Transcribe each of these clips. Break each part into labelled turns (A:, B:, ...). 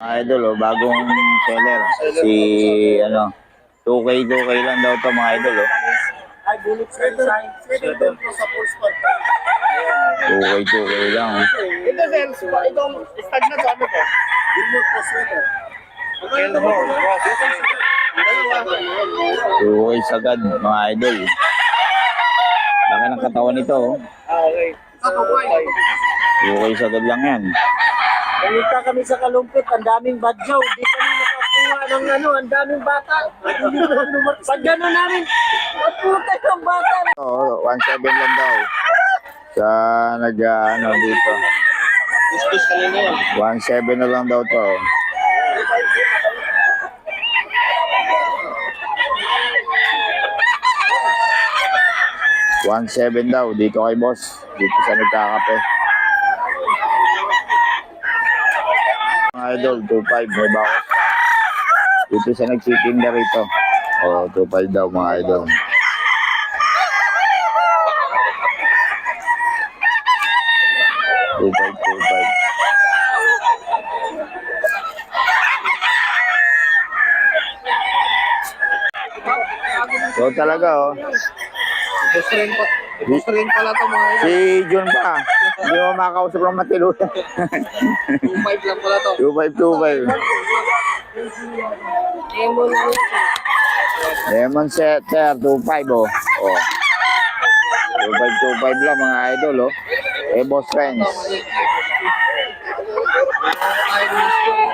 A: Mga idol, oh, bagong seller. Si, ano, 2K, 2K lang daw to mga idol, oh.
B: Ay, bullet sa design. Sweater po sa full spot.
A: 2K, 2K lang, oh.
B: Ito, sir. Itong stag na to? Bullet po sweater.
A: 2K sagad, mga idol. Laki ng katawan nito, oh.
B: Ah, okay.
A: 2K sagad lang yan.
B: Pumunta kami sa Kalumpit, ang daming badyaw. Di kami makakuha ng ano, ang daming bata. Pag gano'n namin, at puta ng bata.
A: Oo, 1.7 lang daw. Sa nag, ano, dito.
B: Discuss kanina yan.
A: 1.7 na lang daw to. One seven daw dito kay boss dito sa nagkakape. Idol, 2.5 may bawas pa. Dito sa nagsitinda rito. Oh, 2.5 daw mga idol. Two five. So talaga oh.
B: Gusto. Gusto rin pala ito mga
A: Si John pa. Hindi mo makausap ng matilo.
B: 2.5 lang pala to.
A: 2525.
B: Lemon
A: Lemon setter 25 oh. Oh. 2525 lang mga idol oh. Eh boss friends. Ito,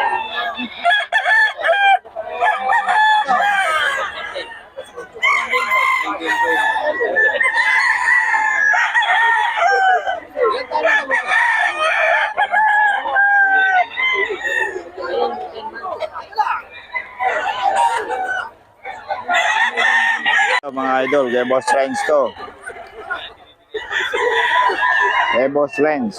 A: mga idol, kay boss friends to. Kay boss friends.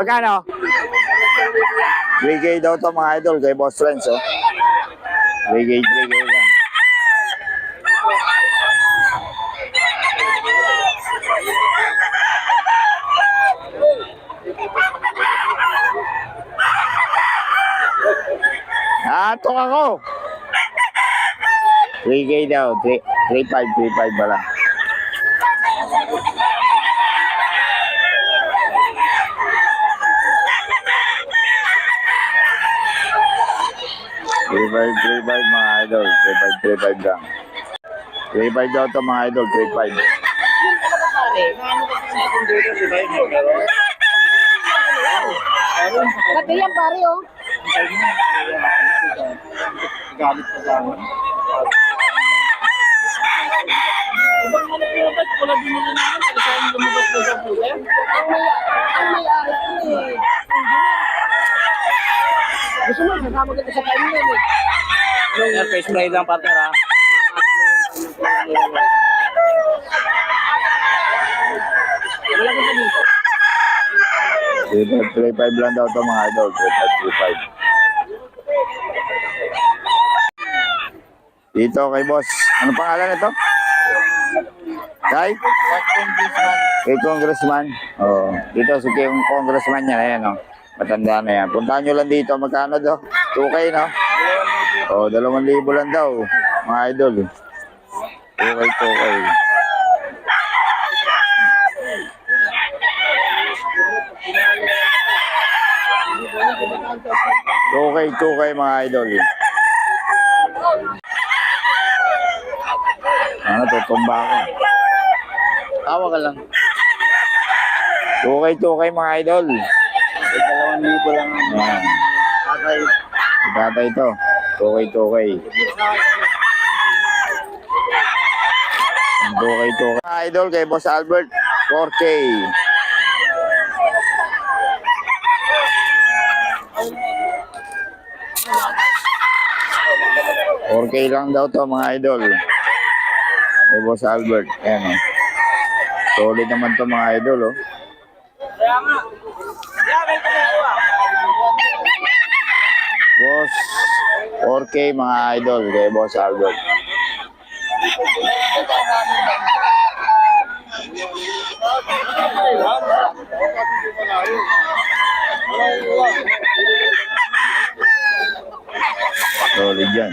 A: Magkano? 3K daw to mga idol kay boss friends oh. 3K, 3K lang. Atok ako. 3K daw. 3, 3.5, 3.5 pala. Three three five mga idol. Three five lang. Three five daw to mga idol. Three five.
C: Gabi yan pare oh.
B: Galit pa dami. Ibang mga pinabas, pula din nila namin. Kasi saan lumabas na sa.
C: Ang may ang may-ari ko eh. Gusto kita sa kanya yan eh.
B: Yung face spray lang partner ha. Wala ko sa dito.
A: Three five, three five lang daw to mga idol. Three five, three five. Dito kay boss. Ano pangalan nito? Kay? Kay Congressman. Oo. Dito si Kay Congressman niya. Ayan o. Matanda na yan. Puntahan nyo lang dito. Magkano daw? 2K no? Oo, dalawang libo lang daw. Mga idol. 2K, 2K. Okay, 2K mga idol. Ano, tutumba ako. Tawa ka lang. 2K, 2K mga idol.
B: Dalawang libo lang ang
A: Yan.
B: Tatay
A: ito. 2K, 2K. 2K, 2K. Mga idol kay Boss Albert, 4K. 4K lang daw to mga idol. Kay Boss Albert. Ayan o. Solid naman to mga idol, oh.
B: Kaya nga. Kaya may kumukuha.
A: Boss, 4K mga idol kay Boss Albert. Solid yan.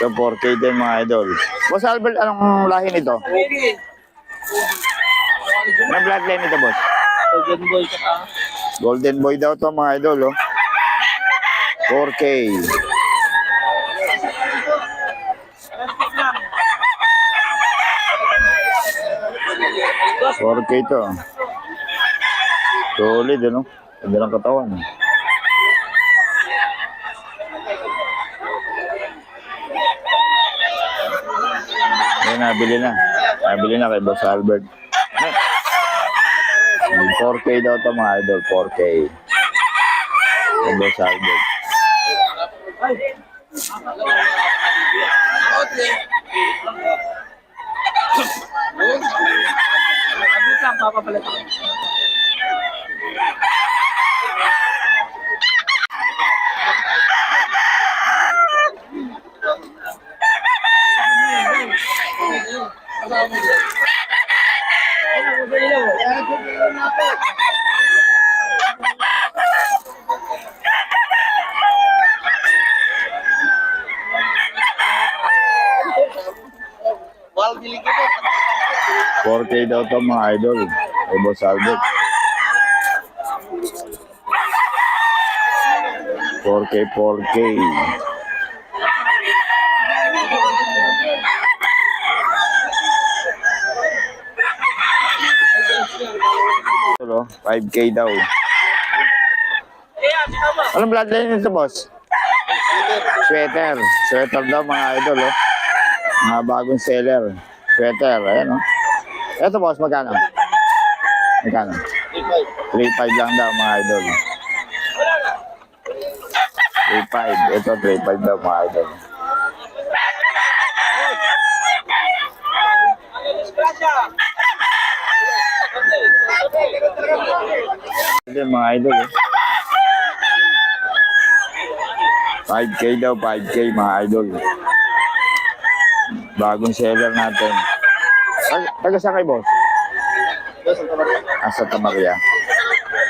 A: So 4K din mga idol. Boss Albert, anong lahi nito? Anong bloodline nito, boss?
B: Golden boy ka ka.
A: Golden Boy daw to mga idol, oh. 4K. Four K to. Solid, ano? Ganda ng katawan. Ayun, nabili na. Nabili na kay Boss Albert. Ay. 4K daw to mga idol, 4K. Kay Boss Albert.
B: Abit lang, papapalit ako.
A: 4K daw to mga idol. Kay Boss Albert. 4K, 4K. Hello, 5K daw. Anong bloodline nito, boss? Sweater. Sweater daw mga idol, oh. Mga bagong seller. Sweater, ayan, oh. Ito, boss, magkano? Magkano? 3.5 lang daw mga idol. 3.5. Ito, 3.5 daw mga idol. Ito yung mga idol, eh. 5K daw, 5K mga idol. Bagong seller natin. Tag- Taga saan kay boss? Ah, Santa Maria.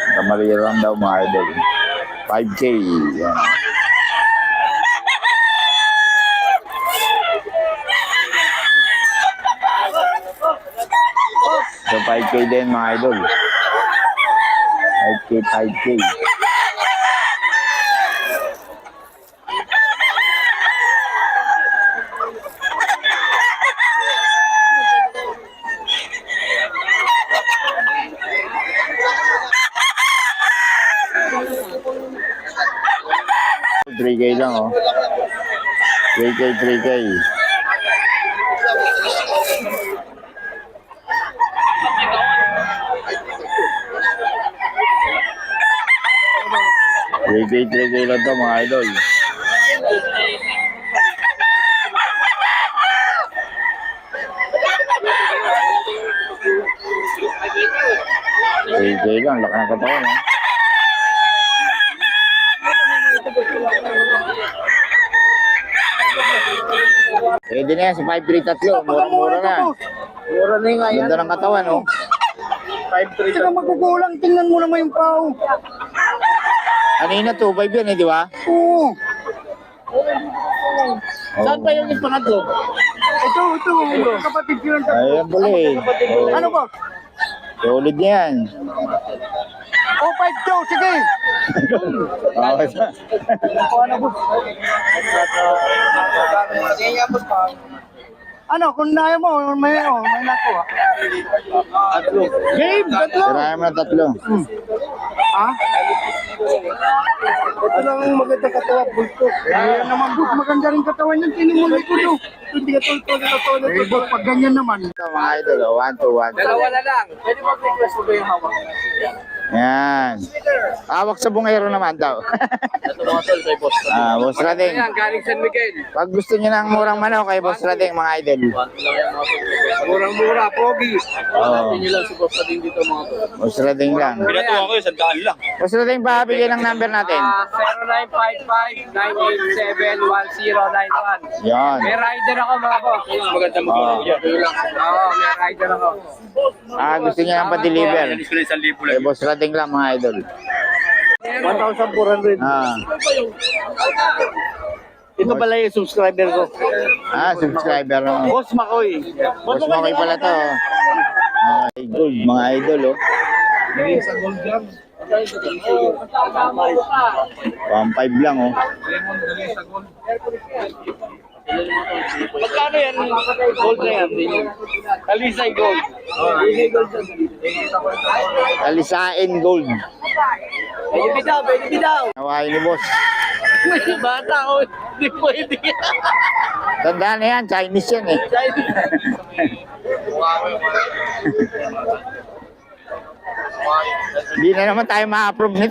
A: Santa Maria lang daw mga idol. 5K. Yan. So 5K din mga idol. 5K, 5K. Three K lang oh. 3K, 3K. 3K lang to mga idol. K lang, laki ng katawan eh. Pwede na yan sa 5-3-3. Mura-mura na.
B: Mura na yung nga yan.
A: Ganda ng katawan, oh.
B: 5-3
C: Tsaka magugulang, tingnan mo naman yung pao.
A: Kanina 2-5 yan eh, di ba?
C: Oo.
B: Saan pa yung pangatlo?
C: Ito, ito. Kapatid ko yung
A: Ayan pala eh.
C: Ano ba?
A: Solid na yan.
C: Oh, 5 daw, sige.
A: Okay.
C: Ano, kung naya mo, may, oh, may nakuha. Game, tatlo.
A: Tirayan mo na tatlo.
C: Ha? Ito lang ang maganda katawan, bulto. Ayan naman, boss, maganda rin katawan yan. Tingnan mo likod, oh. Hindi ka tulto na katawan. Eh, boss, pag ganyan naman.
A: Ito mga idol, oh. 1, 2, 1, 2.
B: Dalawa na lang. Pwede mo request mo ba yung hawak?
A: Yan. Hawak sa bungero naman daw.
B: Ito mga tol, kay boss.
A: ah, Boss Rading.
B: galing San Miguel.
A: Pag gusto niyo ng murang manok kay Boss Rading, mga idol.
B: Murang-mura, pogi. Hanapin nyo lang si boss din dito mga tol.
A: Boss Rading lang.
B: Pinatuwa ko yun, sandaan lang.
A: Boss Rading, bigay ng number natin.
B: Ah, 0955-987-1091.
A: Yan.
B: May rider ako mga boss. Maganda mo
A: Oo.
B: Oo, may rider ako.
A: Ah, gusto niya ng pa-deliver. Kay Boss Rading lang, mga idol.
C: 1,400.
A: Ah,
C: Ito pala yung subscriber ko.
A: ah subscriber. Oh.
C: Boss Makoy.
A: Boss Makoy pala to. oh. Ah, gold, mga idol, oh. 1.5 lang, oh.
C: Magkano yan? Gold na yan. Kalisay gold.
A: Kalisain gold.
C: Pwede bitaw, pwede bitaw.
A: Nawain ni boss.
C: May bata ko. Hindi pwede.
A: Tandaan na yan, Chinese yan eh. Hindi na naman tayo ma-approve nito.